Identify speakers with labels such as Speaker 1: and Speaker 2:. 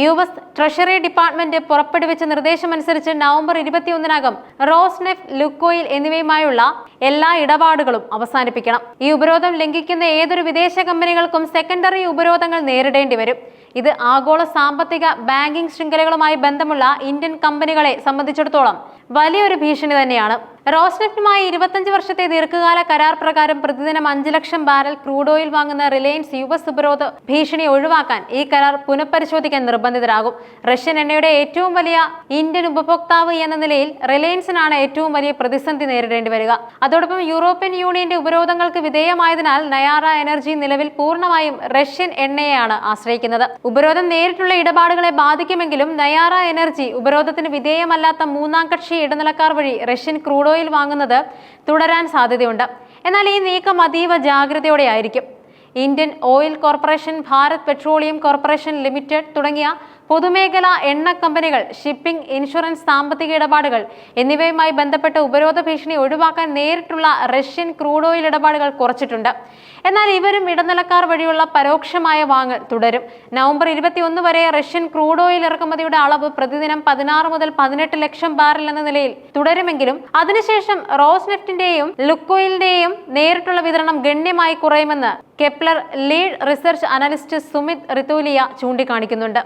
Speaker 1: U S treasury department പുറപ്പെടുവിച്ച നിർദ്ദേശമനുസരിച്ച് November ഇരുപത്തിയൊന്നിനകം റോസ്നെഫ് Lukoil എന്നിവയുമായുള്ള എല്ലാ ഇടപാടുകളും അവസാനിപ്പിക്കണം. ഈ ഉപരോധം ലംഘിക്കുന്ന ഏതൊരു വിദേശ കമ്പനികൾക്കും സെക്കൻഡറി ഉപരോധങ്ങൾ നേരിടേണ്ടി വരും. ഇത് ആഗോള സാമ്പത്തിക ബാങ്കിംഗ് ശൃംഖലകളുമായി ബന്ധമുള്ള ഇന്ത്യൻ കമ്പനികളെ സംബന്ധിച്ചിടത്തോളം വലിയൊരു ഭീഷണി തന്നെയാണ്. റോസ്നെഫ്റ്റുമായി ഇരുപത്തഞ്ച് വർഷത്തെ ദീർഘകാല കരാർ പ്രകാരം പ്രതിദിനം അഞ്ച് ലക്ഷം ബാരൽ ക്രൂഡ് ഓയിൽ വാങ്ങുന്ന റിലയൻസ് യു എസ് ഉപരോധ ഭീഷണി ഒഴിവാക്കാൻ ഈ കരാർ പുനഃപരിശോധിക്കാൻ നിർബന്ധിതരാകും. റഷ്യൻ എണ്ണയുടെ ഏറ്റവും വലിയ ഇന്ത്യൻ ഉപഭോക്താവ് എന്ന നിലയിൽ റിലയൻസിനാണ് ഏറ്റവും വലിയ പ്രതിസന്ധി നേരിടേണ്ടി വരിക. അതോടൊപ്പം യൂറോപ്യൻ യൂണിയന്റെ ഉപരോധങ്ങൾക്ക് വിധേയമായതിനാൽ നയാറ എനർജി നിലവിൽ പൂർണമായും റഷ്യൻ എണ്ണയെയാണ് ആശ്രയിക്കുന്നത്. ഉപരോധം നേരിട്ടുള്ള ഇടപാടുകളെ ബാധിക്കുമെങ്കിലും നയാറ എനർജി ഉപരോധത്തിന് വിധേയമല്ലാത്ത മൂന്നാം കക്ഷി ഇടനിലക്കാർ വഴി റഷ്യൻ ക്രൂഡ് ഓയിൽ വാങ്ങുന്നത് തുടരാൻ സാധ്യതയുണ്ട്. എന്നാൽ ഈ നീക്കം അതീവ ജാഗ്രതയോടെ ആയിരിക്കും Indian Oil Corporation Bharat Petroleum Corporation Limited തുടങ്ങിയ പൊതുമേഖലാ എണ്ണ കമ്പനികൾ ഷിപ്പിംഗ് ഇൻഷുറൻസ് സാമ്പത്തിക ഇടപാടുകൾ എന്നിവയുമായി ബന്ധപ്പെട്ട ഉപരോധ ഭീഷണി ഒഴിവാക്കാൻ നേരിട്ടുള്ള റഷ്യൻ ക്രൂഡ് ഓയിൽ ഇടപാടുകൾ കുറച്ചിട്ടുണ്ട്. എന്നാൽ ഇവരും ഇടനിലക്കാർ വഴിയുള്ള പരോക്ഷമായ വാങ്ങൽ തുടരും. നവംബർ ഇരുപത്തിയൊന്ന് വരെ റഷ്യൻ ക്രൂഡ് ഓയിൽ ഇറക്കുമതിയുടെ അളവ് പ്രതിദിനം പതിനാറ് മുതൽ പതിനെട്ട് ലക്ഷം ബാരൽ എന്ന നിലയിൽ തുടരുമെങ്കിലും അതിനുശേഷം റോസ്നെഫ്റ്റിന്റെയും ലുക്കോയിലിന്റെയും നേരിട്ടുള്ള വിതരണം ഗണ്യമായി കുറയുമെന്ന് Kepler lead research analyst Sumit Rithulia ചൂണ്ടിക്കാണിക്കുന്നുണ്ട്.